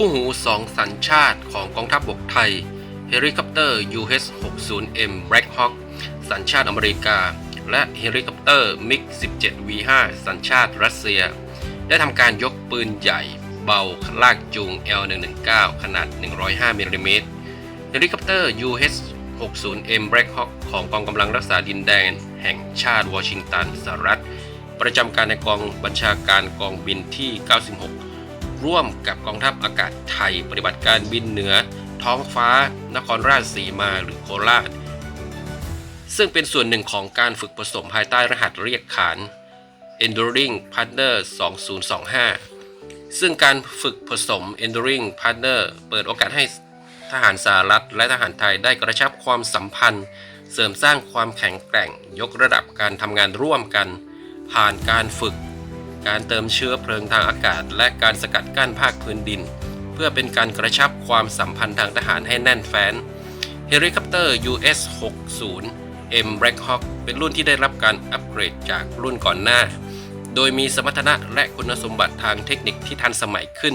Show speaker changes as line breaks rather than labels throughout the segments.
คู่หูสองสัญชาติของกองทัพบกไทยเฮลิคอปเตอร์ US-60M Black Hawk สัญชาติอเมริกา และเฮลิคอปเตอร์ MiG-17V5 สัญชาติรัสเซีย ได้ทำการยกปืนใหญ่เบาลากจูง L119 ขนาด 105มิลลิเมตรเฮลิคอปเตอร์ US-60M Black Hawk ของกองกำลังรักษาดินแดน แห่งชาติวอชิงตันสหรัฐ ประจำการในกองบัญชาการกองบินที่ 96 ร่วมกับกองทัพอากาศไทย ปฏิบัติการบินเหนือ ท้องฟ้า นครราชสีมาหรือโคราช ซึ่งเป็นส่วนหนึ่งของการฝึกผสมภายใต้รหัสเรียกขาน Enduring Partner 2025 ซึ่งการฝึกผสม Enduring Partner เปิดโอกาสให้ทหารสหรัฐและทหารไทยได้กระชับความสัมพันธ์ เสริมสร้างความแข็งแกร่ง ยกระดับการทำงานร่วมกัน ผ่านการฝึก การเติมเชื้อเพลิงทางอากาศ และการสกัดกั้นภาคพื้นดิน เพื่อเป็นการกระชับความสัมพันธ์ทางทหารให้แน่นแฟ้นเฮลิคอปเตอร์ US-60 M Black Hawk เป็นรุ่นที่ได้รับการอัปเกรดจากรุ่นก่อนหน้า โดยมีสมรรถนะและคุณสมบัติทางเทคนิคที่ทันสมัยขึ้น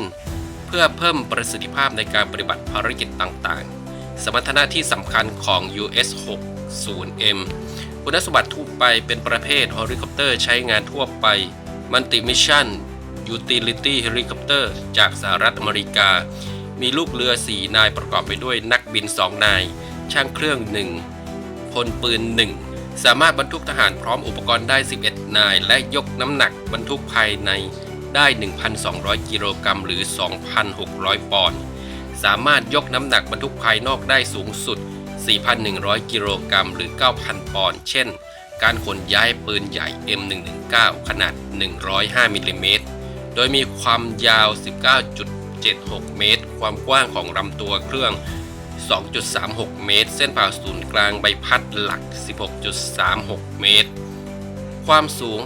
เพื่อเพิ่มประสิทธิภาพในการปฏิบัติภารกิจต่างๆ สมรรถนะที่สำคัญของ US-60M คุณสมบัติทั่วไปเป็นประเภทเฮลิคอปเตอร์ใช้งานทั่วไป Multi Mission Utility Helicopter จากสหรัฐอเมริกา มีลูกเรือ 4 นายประกอบไปด้วยนักบิน 2 นาย ช่างเครื่อง 1 พลปืน 1 สามารถบรรทุกทหารพร้อมอุปกรณ์ได้ 11 นาย และยกน้ำหนักบรรทุกภายในได้ 1,200 กิโลกรัมหรือ 2,600 ปอนด์สามารถยกน้ำหนักบรรทุกภายนอกได้สูงสุด 4,100 กิโลกรัมหรือ 9,000 ปอนด์เช่น การขนย้ายปืนใหญ่ M119 ขนาด 105มิลลิเมตร โดยมีความยาว 19.76 เมตร ความกว้างของลำตัวเครื่อง 2.36 เมตร เส้นผ่าศูนย์กลางใบพัดหลัก 16.36 เมตร ความสูง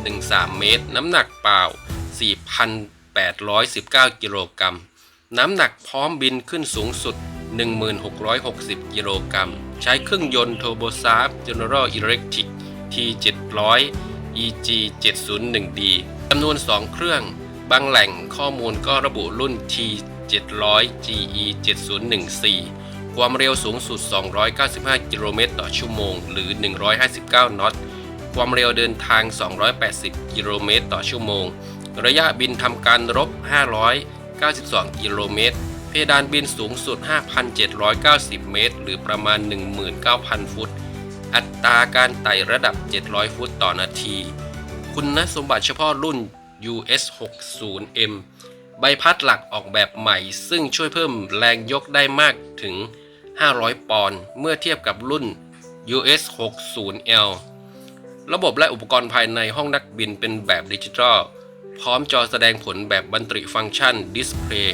5.13 เมตร น้ำหนักเปล่า 4,819 กิโลกรัม น้ำหนักพร้อมบินขึ้นสูงสุด 1660 กิโลกรัม ใช้เครื่องยนต์ Turbo s a f General Electric 700 EG 701D จำนวน 2 เครื่อง บางแหล่งข้อมูลก็ระบุรุ่น T700 GE 7014ความเร็วสูงสุด 295 กิโลเมตรต่อชั่วโมง หรือ 159 นอต ความเร็วเดินทาง 280 กิโลเมตรต่อชั่วโมง ระยะบินทำการรบ 592 กิโลเมตร เพดานบินสูงสุด 5,790 เมตร หรือประมาณ 19,000 ฟุต อัตราการไต่ระดับ 700 ฟุตต่อนาที คุณสมบัติเฉพาะรุ่น US-60M ใบพัดหลักออกแบบใหม่ ซึ่งช่วยเพิ่มแรงยกได้มากถึง 500 ปอนด์เมื่อเทียบกับรุ่น US-60L ระบบและอุปกรณ์ภายในห้องนักบินเป็นแบบดิจิทัล พร้อมจอแสดงผลแบบบันตริฟังก์ชัน Display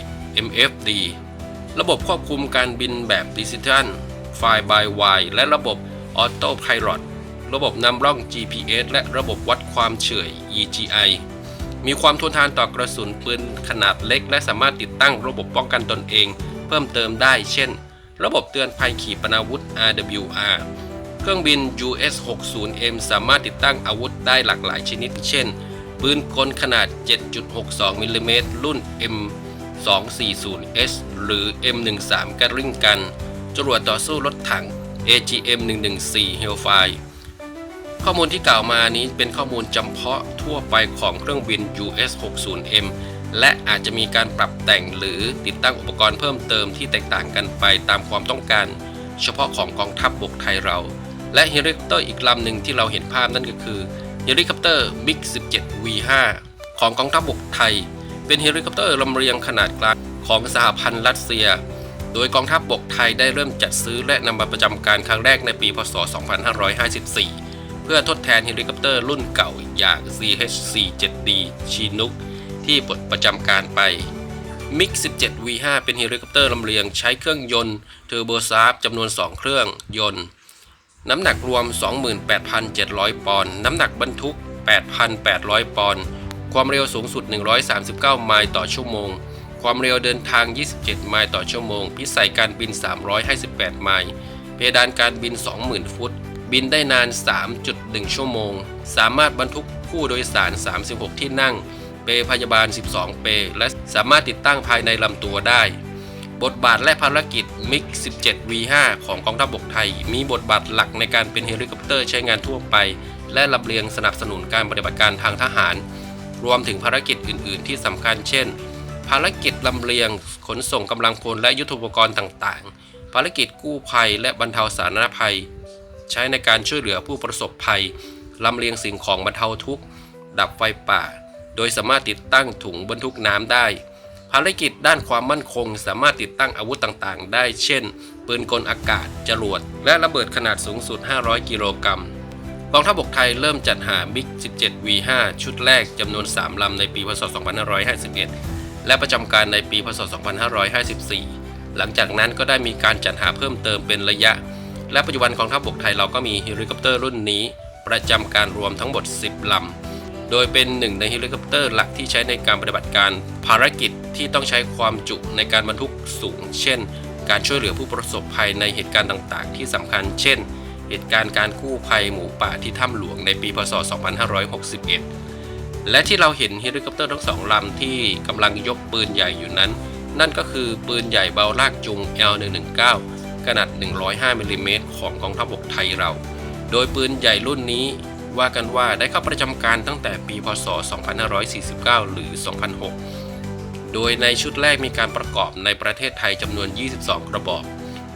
MFD ระบบควบคุมการบินแบบดิจิทัล Fly by Wire และระบบ Auto Pilot ระบบนำร่อง GPS และระบบวัดความเฉื่อย EGI มีความทนทานต่อกระสุนปืนขนาดเล็ก และสามารถติดตั้งระบบป้องกันตนเอง เพิ่มเติมได้ เช่น ระบบเตือนภัยขีปนาวุธ RWR เครื่องบิน US-60M สามารถติดตั้งอาวุธได้หลากหลายชนิด เช่น ปืนกลขนาด 7.62มิลลิเมตรรุ่น M240S หรือ M13 กริงกัน จรวดต่อสู้รถถัง AGM-114 Hellfire ข้อมูลที่กล่าวมานี้เป็นข้อมูลจำเพาะทั่วไปของเครื่องบิน US-60M และอาจจะมีการปรับแต่งหรือติดตั้งอุปกรณ์เพิ่มเติมที่แตกต่างกันไปตามความต้องการ เฉพาะของกองทัพบบกไทยเรา และเฮลิคอปเตอร์อีกลำหนึ่งที่เราเห็นภาพนั่นก็คือเฮลิคอปเตอร์ MiG-17V5 ของกองทัพบบกไทย เป็นเฮลิคอปเตอร์ลำเลียงขนาดกลางของสหพันธ์รัสเซีย โดยกองทัพบบกไทยได้เริ่มจัดซื้อและนำมาประจำการครั้งแรกในปีพศ 2554 เพื่อทดแทนเฮลิคอปเตอร์รุ่นเก่าอย่าง CH-47D Chinook ที่ปลดประจำการไป MiG 17 V5 เป็นเฮลิคอปเตอร์ลำเลียงใช้เครื่องยนต์เทอร์โบซาร์จำนวน 2 เครื่องยนต์ น้ำหนักรวม 28,700 ปอนด์น้ำหนักบรรทุก 8,800 ปอนด์ความเร็วสูงสุด 139 ไมล์ต่อชั่วโมง ความเร็วเดินทาง 27 ไมล์ต่อชั่วโมง พิสัยการบิน 358 ไมล์ เพดานการบิน 20,000 ฟุต บินได้นาน 3.1 ชั่วโมง สามารถบรรทุกผู้โดยสาร 36 ที่นั่งเพยาบาล 12 เป และสามารถติดตั้งภายในลำตัวได้ บทบาทและภารกิจมิก 17 V5 ของกองทัพบกไทย มีบทบาทหลักในการเป็นเฮลิคอปเตอร์ใช้งานทั่วไป และลำเลียงสนับสนุนการปฏิบัติการทางทหาร รวมถึงภารกิจอื่น ๆ ที่สำคัญเช่น ภารกิจลำเลียง ขนส่งกำลังพลและยุทโธปกรณ์ต่างๆ ภารกิจกู้ภัยและบรรเทาสาธารณภัย ใช้ในการช่วยเหลือผู้ประสบภัยลำเลียงสิ่งของบรรเทาทุกข์ ดับไฟป่า โดยสามารถติดตั้งถุงบรรทุกน้ำได้ ภารกิจด้านความมั่นคง สามารถติดตั้งอาวุธต่างๆ ได้ เช่น ปืนกลอากาศ จรวด และระเบิดขนาดสูงสุด 500 กิโลกรัมกองทัพบกไทยเริ่มจัดหามิก 17 V5 ชุดแรกจำนวน 3 ลำในปีพศ 2551 และประจำการในปีพศ 2554 หลังจากนั้นก็ได้มีการจัดหาเพิ่มเติมเป็นระยะ และปัจจุบันกองทัพบกไทยเราก็มีเฮลิคอปเตอร์รุ่นนี้ ประจำการรวมทั้งหมด 10 ลำ โดยเป็นหนึ่งในเฮลิคอปเตอร์หลักที่ใช้ในการปฏิบัติการภารกิจที่ต้องใช้ความจุในการบรรทุกสูง เช่น การช่วยเหลือผู้ประสบภัยในเหตุการณ์ต่างๆ ที่สำคัญ เช่น เหตุการณ์การกู้ภัยหมูป่าที่ถ้ำหลวงในปีพศ 2561 และที่เราเห็นเฮลิคอปเตอร์ทั้งสองลำที่กำลังยกปืนใหญ่อยู่นั้น นั่นก็คือปืนใหญ่เบาลากจุง L119 ขนาด 105มิลลิเมตรของกองทัพบกไทยเรา โดยปืนใหญ่รุ่นนี้ว่ากันว่าได้เข้าประจำการตั้งแต่ปีพศ 2549 หรือ 2006 โดยในชุดแรกมีการประกอบในประเทศไทยจำนวน 22 กระบอก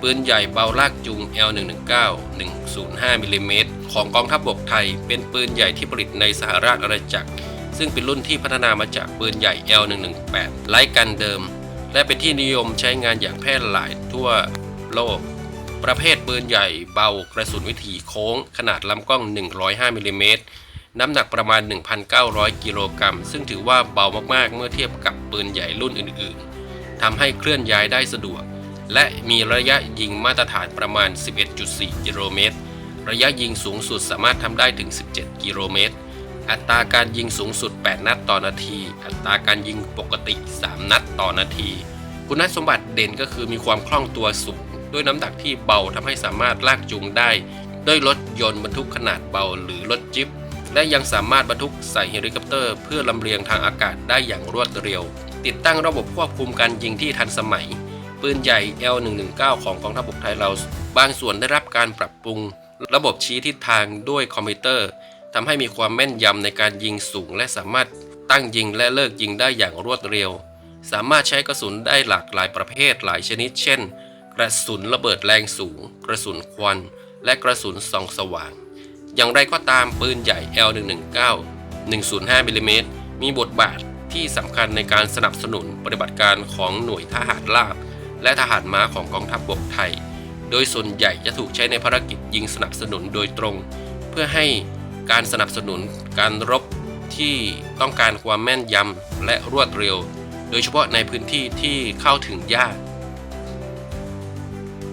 ปืนใหญ่เบาลากจุง L119 105มิลลิเมตรของกองทัพบกไทย เป็นปืนใหญ่ที่ผลิตในสหราชอาณาจักร ซึ่งเป็นรุ่นที่พัฒนามาจากปืนใหญ่ L118 ไร้กันเดิม และเป็นที่นิยมใช้งานอย่างแพร่หลายทั่วโลก ประเภทปืนใหญ่เบากระสุนวิถีโค้ง ขนาดลำกล้อง 105มิลลิเมตรน้ำหนักประมาณ 1,900 กิโลกรัม ซึ่งถือว่าเบามากๆ เมื่อเทียบกับปืนใหญ่รุ่นอื่นๆ ทำให้เคลื่อนย้ายได้สะดวก และมีระยะยิงมาตรฐานประมาณ 11.4 กิโลเมตร ระยะยิงสูงสุดสามารถทำได้ถึง 17 กิโลเมตร อัตราการยิงสูงสุด 8 นัดต่อนาที อัตราการยิงปกติ 3 นัดต่อนาที คุณสมบัติเด่นก็คือมีความคล่องตัวสูง ด้วยน้ำหนักที่เบาทำให้สามารถลากจูงได้ ด้วยรถยนต์บรรทุกขนาดเบาหรือรถจิ๊บและยังสามารถบรรทุกใส่เฮลิคอปเตอร์เพื่อลำเลียงทางอากาศได้อย่างรวดเร็ว ติดตั้งระบบควบคุมการยิงที่ทันสมัย ปืนใหญ่ L119 ของกองทัพบกไทยเรา บางส่วนได้รับการปรับปรุง ระบบชี้ทิศทางด้วยคอมพิวเตอร์ ทำให้มีความแม่นยำในการยิงสูง และสามารถตั้งยิงและเลิกยิงได้อย่างรวดเร็ว สามารถใช้กระสุนได้หลากหลายประเภทหลายชนิด เช่น กระสุนระเบิดแรงสูง กระสุนควัน และกระสุนส่องสว่าง อย่างไรก็ตามปืนใหญ่ L119 105มิลลิเมตรมีบทบาทที่สำคัญในการสนับสนุนปฏิบัติการของหน่วยทหารราบและทหารม้าของกองทัพบบกไทย โดยส่วนใหญ่จะถูกใช้ในภารกิจยิงสนับสนุนโดยตรง เพื่อให้ การสนับสนุนการรบที่ต้องการความแม่นยำและรวดเร็ว โดยเฉพาะในพื้นที่ที่เข้าถึงยาก